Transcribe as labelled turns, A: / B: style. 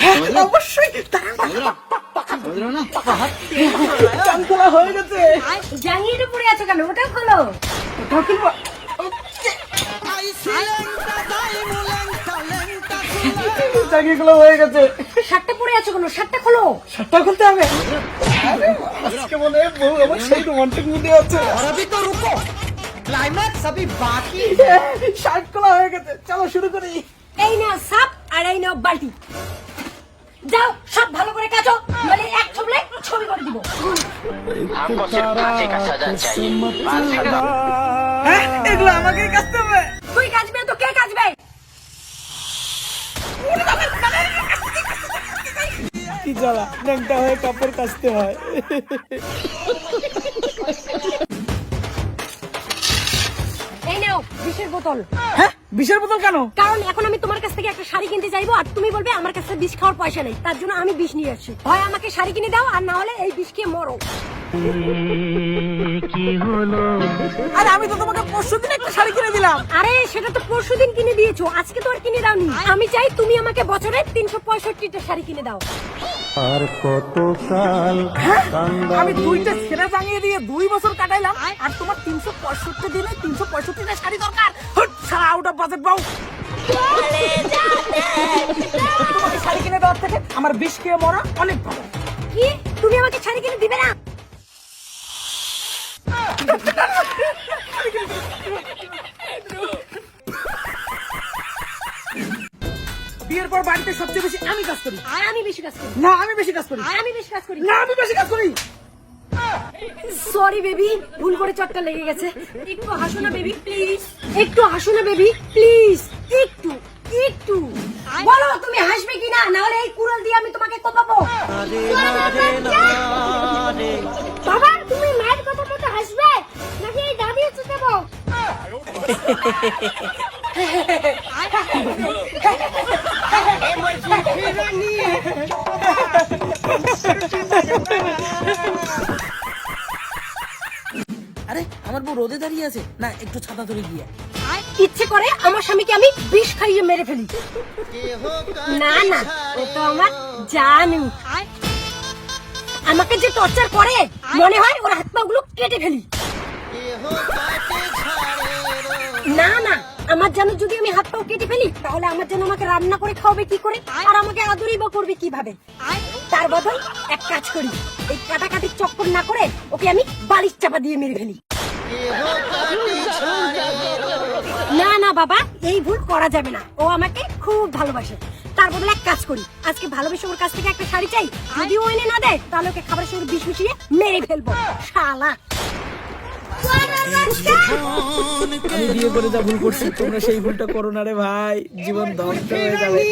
A: হ্যাঁ,
B: শার্টটা পরে আছো কোনো? শার্টটা খোলো।
A: শার্টটা খুলতে হবে? আজকে
C: বাকি।
A: শার্ট খোলা হয়ে গেছে। চলো শুরু করি।
B: এই নাও সাপ আর এই নাও বালতি যাও সব ভালো করে কাজো মানে এক ছবলে ছবি করে দিব
D: हमको सिर्फ फांसी का सजा चाहिए बात खत्म
A: হ্যাঁ এগুলো আমাকে কাটতে হবে
B: তুই কাজবে তো কে কাজবে
A: কি জ্বালা ন্যাংটা হয়ে কাপড় কাচতে হয়
B: বিষের বোতল।
A: হ্যাঁ? বিষের বোতল কেন?
B: কারণ এখন আমি তোমার কাছ থেকে একটা শাড়ি কিনতে চাইব আর তুমি বলবে আমার কাছে বিষ খাওয়ার পয়সা নেই। তার জন্য আমি বিষ নিয়ে আসছি। হয় আমাকে শাড়ি কিনে দাও আর না হলে এই বিষ খেয়ে মরো।
A: আরে আমি তো তোমাকে পরশু দিন একটা শাড়ি কিনে দিলাম।
B: আরে সেটা তো পরশুদিন কিনে দিয়েছ। আজকে তো আর কিনে দাওনি। আমি চাই তুমি আমাকে বছরে তিনশো পঁয়ষট্টিটা শাড়ি কিনে দাও।
A: হ্যাঁ? আমি দুইটা ছেঁড়া টাঙিয়ে দিয়ে দুই বছর কাটাইলাম আর তোমার তিনশো পঁয়ষট্টি দিনে তিনশো পঁয়ষট্টিটা শাড়ি দরকার। হুট, সারা আউট অফ বাজেট পাও তোমাকে শাড়ি কিনে দেওয়ার থেকে আমার বিষ খেয়ে মরা অনেক ভালো।
B: কি? তুমি আমাকে শাড়ি কিনে দিবে না?
A: বিয়ের পর বাড়িতে সবচেয়ে বেশি আমি কাজ করি।
B: আর আমি বেশি কাজ করি।
A: না আমি বেশি কাজ করি।
B: আর আমি বেশি কাজ করি।
A: না আমি বেশি কাজ করি।
B: সরি বেবি ভুল করে চটটা লেগে গেছে। একটু হাসো না বেবি প্লিজ একটু হাসো না বেবি প্লিজ একটু একটু। বলো তুমি হাসবে কি না নাহলে এই কুড়াল দিয়ে আমি তোমাকে কোপাবো।
A: আরে আমার বউ রোদে দাঁড়িয়ে আছে। না একটু ছাতা ধরে গিয়ে।
B: ইচ্ছে করে আমার স্বামীকে আমি বিষ খাইয়ে মেরে ফেলি। না না ও তো আমার জানু। আমাকে যে টর্চার করে মনে হয় ওর হাত পা গুলো কেটে ফেলি। না না। আমার যেন যদি আমি হাত পাও কেটে ফেলি, তাহলে আমার যেন আমাকে রান্না করে খাওয়াবে কি করে? আর আমাকে আদরই বা করবে কীভাবে? তার বদল এক কাজ করি। এই কাটাকাটির চক্কর না করে ওকে আমি বালিশ চাপা দিয়ে মেরে ফেলি। না না, বাবা, এই ভুল করা যাবে না। ও আমাকে খুব ভালোবাসে। তার বদলে এক কাজ করি। আজকে ভালোবেসে ওর কাছ থেকে একটা শাড়ি চাই। যদি ও এনে না দেয়, তাহলে ওকে খাবারের সঙ্গে বিষ মিশিয়ে মেরে ফেলব। শালা।
A: আমি বিয়ে করে যা ভুল করছি, তোমরা সেই ভুলটা করো না রে ভাই। জীবন ধ্বংস হয়ে যাবে।